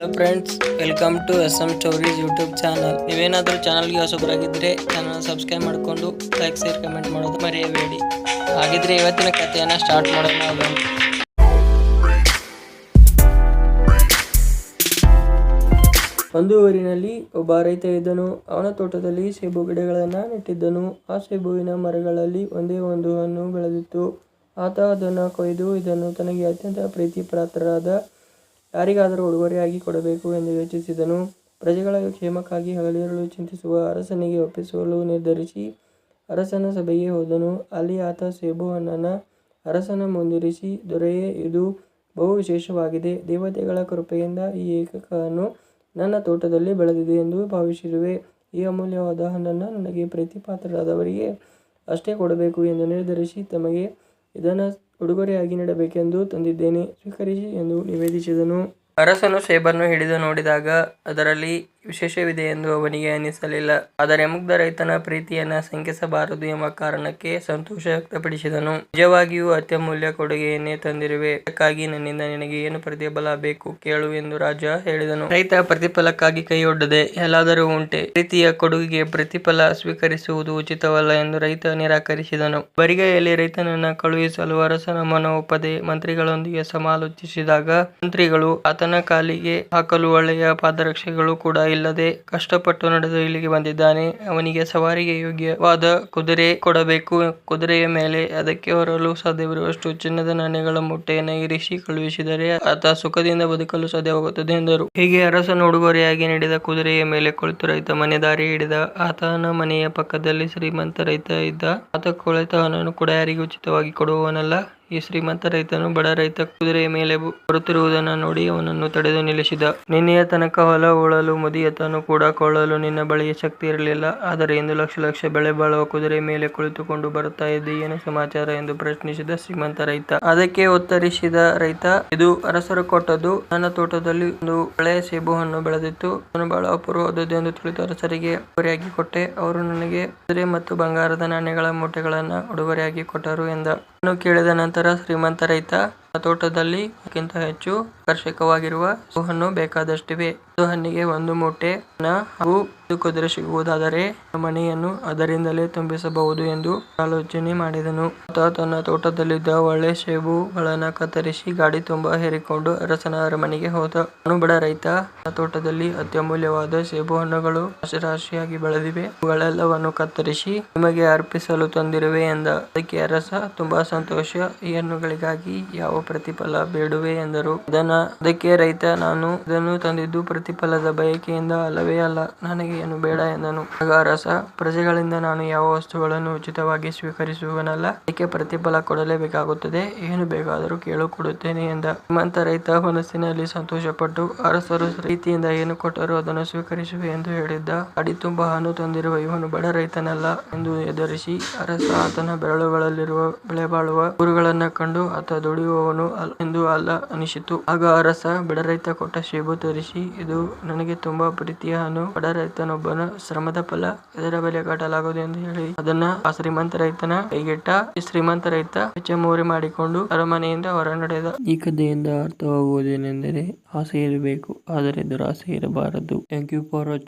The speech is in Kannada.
Hello friends welcome to S M stories YouTube channel ನೀವೇನಾದರೂ ಚಾನಲ್ಗೆ ಹೊಸಬರಾಗಿದ್ದರೆ ಚಾನಲ್ ಸಬ್ಸ್ಕ್ರೈಬ್ ಮಾಡಿಕೊಂಡು ಲೈಕ್ ಶೇರ್ ಕಮೆಂಟ್ ಮಾಡೋದು ಮರೆಯಬೇಡಿ. ಹಾಗಿದ್ರೆ ಇವತ್ತಿನ ಕಥೆಯನ್ನು ಸ್ಟಾರ್ಟ್ ಮಾಡೋಣ ಒಂದು ಊರಿನಲ್ಲಿ ಒಬ್ಬ ರೈತ ಇದ್ದನು. ಅವನ ತೋಟದಲ್ಲಿ ಸೇಬು ಗಿಡಗಳನ್ನು ನೆಟ್ಟಿದ್ದನು. ಆ ಸೇಬುವಿನ ಮರಗಳಲ್ಲಿ ಒಂದೇ ಒಂದು ಹಣ್ಣು ಬೆಳೆದಿತ್ತು. ಆತ ಅದನ್ನು ಕೊಯ್ದು ಇದನ್ನು ತನಗೆ ಅತ್ಯಂತ ಪ್ರೀತಿ ಪಾತ್ರರಾದ ಯಾರಿಗಾದರೂ ಉಡುಗೊರೆಯಾಗಿ ಕೊಡಬೇಕು ಎಂದು ಯೋಚಿಸಿದನು. ಪ್ರಜೆಗಳ ಕ್ಷೇಮಕ್ಕಾಗಿ ಹಗಲಿರುಳು ಚಿಂತಿಸುವ ಅರಸನಿಗೆ ಒಪ್ಪಿಸಲು ನಿರ್ಧರಿಸಿ ಅರಸನ ಸಭೆಗೆ ಹೋದನು. ಅಲ್ಲಿ ಆತ ಸೇಬು ಹಣ್ಣನ್ನು ಅರಸನ ಮುಂದಿರಿಸಿ, ದೊರೆಯೇ, ಇದು ಬಹು ವಿಶೇಷವಾಗಿದೆ. ದೇವತೆಗಳ ಕೃಪೆಯಿಂದ ಈ ಏಕಕವನ್ನು ನನ್ನ ತೋಟದಲ್ಲಿ ಬೆಳೆದಿದೆ ಎಂದು ಭಾವಿಸಿರುವೆ. ಈ ಅಮೂಲ್ಯವಾದ ಹಣ್ಣನ್ನು ನನಗೆ ಪ್ರೀತಿಪಾತ್ರರಾದವರಿಗೆ ಅಷ್ಟೇ ಕೊಡಬೇಕು ಎಂದು ನಿರ್ಧರಿಸಿ ತಮಗೆ ಇದನ್ನು ಉಡುಗೊರೆಯಾಗಿ ನೀಡಬೇಕೆಂದು ತಂದಿದ್ದೇನೆ. ಸ್ವೀಕರಿಸಿ ಎಂದು ನಿವೇದಿಸಿದನು. ಅರಸನು ಸೇಬನ್ನು ಹಿಡಿದು ನೋಡಿದಾಗ ಅದರಲ್ಲಿ ವಿಶೇಷವಿದೆ ಎಂದು ಅವನಿಗೆ ಅನಿಸಲಿಲ್ಲ. ಆದರೆ ಮುಗ್ಧ ರೈತನ ಪ್ರೀತಿಯನ್ನು ಶಂಕಿಸಬಾರದು ಎಂಬ ಕಾರಣಕ್ಕೆ ಸಂತೋಷ ವ್ಯಕ್ತಪಡಿಸಿದನು. ನಿಜವಾಗಿಯೂ ಅತ್ಯಮೂಲ್ಯ ಕೊಡುಗೆಯನ್ನೇ ತಂದಿರುವೆ. ಅದಕ್ಕಾಗಿ ನನ್ನಿಂದ ನಿನಗೆ ಏನು ಪ್ರತಿಫಲ ಬೇಕು ಕೇಳು ಎಂದು ರಾಜ ಹೇಳಿದನು. ರೈತ ಪ್ರತಿಫಲಕ್ಕಾಗಿ ಕೈಯೊಡ್ಡದೆ ಎಲ್ಲಾದರೂ ಉಂಟೆ. ಪ್ರೀತಿಯ ಕೊಡುಗೆಗೆ ಪ್ರತಿಫಲ ಸ್ವೀಕರಿಸುವುದು ಉಚಿತವಲ್ಲ ಎಂದು ರೈತ ನಿರಾಕರಿಸಿದನು. ಬರಿಗೈಯಲ್ಲಿ ರೈತನನ್ನ ಕಳುಹಿಸಲು ಅರಸನ ಮನ ಒಪ್ಪದೆ ಮಂತ್ರಿಗಳೊಂದಿಗೆ ಸಮಾಲೋಚಿಸಿದಾಗ ಮಂತ್ರಿಗಳು ಆತನ ಕಾಲಿಗೆ ಹಾಕಲು ಒಳ್ಳೆಯ ಪಾದರಕ್ಷೆಗಳು ಕೂಡ ಇಲ್ಲದೆ ಕಷ್ಟಪಟ್ಟು ನಡೆದು ಇಲ್ಲಿಗೆ ಬಂದಿದ್ದಾನೆ. ಅವನಿಗೆ ಸವಾರಿಗೆ ಯೋಗ್ಯವಾದ ಕುದುರೆ ಕೊಡಬೇಕು. ಕುದುರೆಯ ಮೇಲೆ ಅದಕ್ಕೆ ಹೊರಲು ಸಾಧ್ಯವಿರುವಷ್ಟು ಚಿನ್ನದ ನಾಣ್ಯಗಳ ಮೂಟೆಯನ್ನು ಇರಿಸಿ ಕಳುಹಿಸಿದರೆ ಆತ ಸುಖದಿಂದ ಬದುಕಲು ಸಾಧ್ಯವಾಗುತ್ತದೆ ಎಂದರು. ಹೀಗೆ ಅರಸನು ಉಡುಗೊರೆಯಾಗಿ ನಡೆದ ಕುದುರೆಯ ಮೇಲೆ ಕುಳಿತು ರೈತ ಮನೆ ದಾರಿ ಹಿಡಿದ ಆತನ ಮನೆಯ ಪಕ್ಕದಲ್ಲಿ ಶ್ರೀಮಂತ ರೈತ ಇದ್ದ. ಆತ ಕುಳಿತ ಹಣವನ್ನು ಕೂಡ ಯಾರಿಗೂ ಉಚಿತವಾಗಿ ಕೊಡುವವನಲ್ಲ. ಈ ಶ್ರೀಮಂತ ರೈತನು ಬಡ ರೈತ ಕುದುರೆಯ ಮೇಲೆ ಬರುತ್ತಿರುವುದನ್ನು ನೋಡಿ ಅವನನ್ನು ತಡೆದು ನಿಲ್ಲಿಸಿದ. ನಿನ್ನೆಯ ತನಕ ಹೊಲ ಉಳಲು ಮುದಿಯತನು ಕೂಡ ಕೊಳ್ಳಲು ನಿನ್ನ ಬಳಿಯ ಶಕ್ತಿ ಇರಲಿಲ್ಲ. ಆದರೆ ಇಂದು ಲಕ್ಷ ಲಕ್ಷ ಬೆಳೆ ಬಾಳುವ ಕುದುರೆ ಮೇಲೆ ಕುಳಿತುಕೊಂಡು ಬರುತ್ತಾ ಇದ್ದೀ, ಏನು ಸಮಾಚಾರ ಎಂದು ಪ್ರಶ್ನಿಸಿದ ಶ್ರೀಮಂತ ರೈತ. ಅದಕ್ಕೆ ಉತ್ತರಿಸಿದ ರೈತ ಇದು ಅರಸರು ಕೊಟ್ಟದ್ದು ನನ್ನ ತೋಟದಲ್ಲಿ ಒಂದು ಒಳ್ಳೆಯ ಸೇಬು ಹಣ್ಣು ಬೆಳೆದಿತ್ತು. ಅದನ್ನು ಬಹಳ ಅಪೂರ್ವದ್ದು ಎಂದು ತಿಳಿದು ಅರಸರಿಗೆ ಉಡುಗೊರೆಯಾಗಿ ಕೊಟ್ಟೆ. ಅವರು ನನಗೆ ಕುದುರೆ ಮತ್ತು ಬಂಗಾರದ ನಾಣ್ಯಗಳ ಮೂಟೆಗಳನ್ನು ಉಡುಗೊರೆಯಾಗಿ ಕೊಟ್ಟರು ಎಂದ. ಇದನ್ನು ಕೇಳಿದ ನಂತರ ಶ್ರೀಮಂತ ರೈತ ತೋಟದಲ್ಲಿ ಅದಕ್ಕಿಂತ ಹೆಚ್ಚು ಆಕರ್ಷಕವಾಗಿರುವ ಹೂವನ್ನು ಬೇಕಾದಷ್ಟಿವೆ. ಒಂದು ಹಣ್ಣಿಗೆ ಒಂದು ಮೂಟೆ ಹಣ ಹಾಗೂ ಕುದುರೆ ಸಿಗುವುದಾದರೆ ಮನೆಯನ್ನು ಅದರಿಂದಲೇ ತುಂಬಿಸಬಹುದು ಎಂದು ಆಲೋಚನೆ ಮಾಡಿದನು. ಆತ ತನ್ನ ತೋಟದಲ್ಲಿದ್ದ ಒಳ್ಳೆ ಸೇಬುಗಳನ್ನು ಕತ್ತರಿಸಿ ಗಾಡಿ ತುಂಬಾ ಹೇರಿಕೊಂಡು ಅರಸನ ಅರಮನೆಗೆ ಹೋದ. ಅವನು ಬಡ ರೈತ. ಆ ತೋಟದಲ್ಲಿ ಅತ್ಯಮೂಲ್ಯವಾದ ಸೇಬು ಹಣ್ಣುಗಳು ರಾಶಿ ರಾಶಿಯಾಗಿ ಬೆಳೆದಿವೆ. ಇವುಗಳೆಲ್ಲವನ್ನು ಕತ್ತರಿಸಿ ನಿಮಗೆ ಅರ್ಪಿಸಲು ತಂದಿರುವೆ ಎಂದ. ಅದಕ್ಕೆ ಅರಸ, ತುಂಬಾ ಸಂತೋಷ. ಈ ಹಣ್ಣುಗಳಿಗಾಗಿ ಯಾವ ಪ್ರತಿಫಲ ಬೇಡುವೆ? ಎಂದರು. ಅದಕ್ಕೆ ರೈತ, ನಾನು ಇದನ್ನು ತಂದಿದ್ದು ಪ್ರತಿಫಲದ ಬಯಕೆಯಿಂದ ಅಲ್ಲವೇ ಅಲ್ಲ ನನಗೆ ಏನು ಬೇಡ ಎಂದನು. ಆಗ ಅರಸ ಪ್ರಜೆಗಳಿಂದ ನಾನು ಯಾವ ವಸ್ತುಗಳನ್ನು ಉಚಿತವಾಗಿ ಸ್ವೀಕರಿಸುವನಲ್ಲ ಅದಕ್ಕೆ ಪ್ರತಿಫಲ ಕೊಡಲೇಬೇಕಾಗುತ್ತದೆ? ಏನು ಬೇಕಾದರೂ ಕೇಳು ಕೊಡುತ್ತೇನೆ ಎಂದ. ಹಿಮಂತ ರೈತ ಮನಸ್ಸಿನಲ್ಲಿ ಸಂತೋಷಪಟ್ಟು ಅರಸರು ರೀತಿಯಿಂದ ಏನು ಕೊಟ್ಟರೂ ಅದನ್ನು ಸ್ವೀಕರಿಸುವೆ ಎಂದು ಹೇಳಿದ್ದ. ಅಡಿ ತುಂಬಾ ಹಣ್ಣು ತಂದಿರುವ ಇವನು ಬಡ ರೈತನಲ್ಲ ಎಂದು ಎದುರಿಸಿ ಅರಸ ಆತನ ಬೆರಳುಗಳಲ್ಲಿರುವ ಬೆಳೆ ಬಾಳುವ ಊರುಗಳನ್ನ ಕಂಡು ಆತ ದುಡಿಯುವವನು ಎಂದು ಅಲ್ಲ ಅನಿಸಿತು. ಆಗ ಅರಸ ಬಡ ರೈತ ಕೊಟ್ಟ ಸೇಬು ತರಿಸಿ, ನನಗೆ ತುಂಬಾ ಪ್ರೀತಿಯ ಹಣ್ಣು ಬಡ ರೈತನೊಬ್ಬನ ಶ್ರಮದ ಫಲ ಇದರ ಬೆಲೆ ಕಟ್ಟಲಾಗದು ಎಂದು ಹೇಳಿ ಅದನ್ನ ಆ ಶ್ರೀಮಂತ ರೈತನ ಕೈಗೆಟ್ಟ ಈ ಶ್ರೀಮಂತ ರೈತ ಹೆಚ್ಚೆ ಮೋರಿ ಮಾಡಿಕೊಂಡು ಅರಮನೆಯಿಂದ ಹೊರ ನಡೆದ ಈ ಕಥೆಯಿಂದ ಅರ್ಥವಾಗುವುದೇನೆಂದರೆ ಆಸೆ ಇರಬೇಕು, ಆದರೆ ದುರಾಸೆ ಇರಬಾರದು. Thank you for watching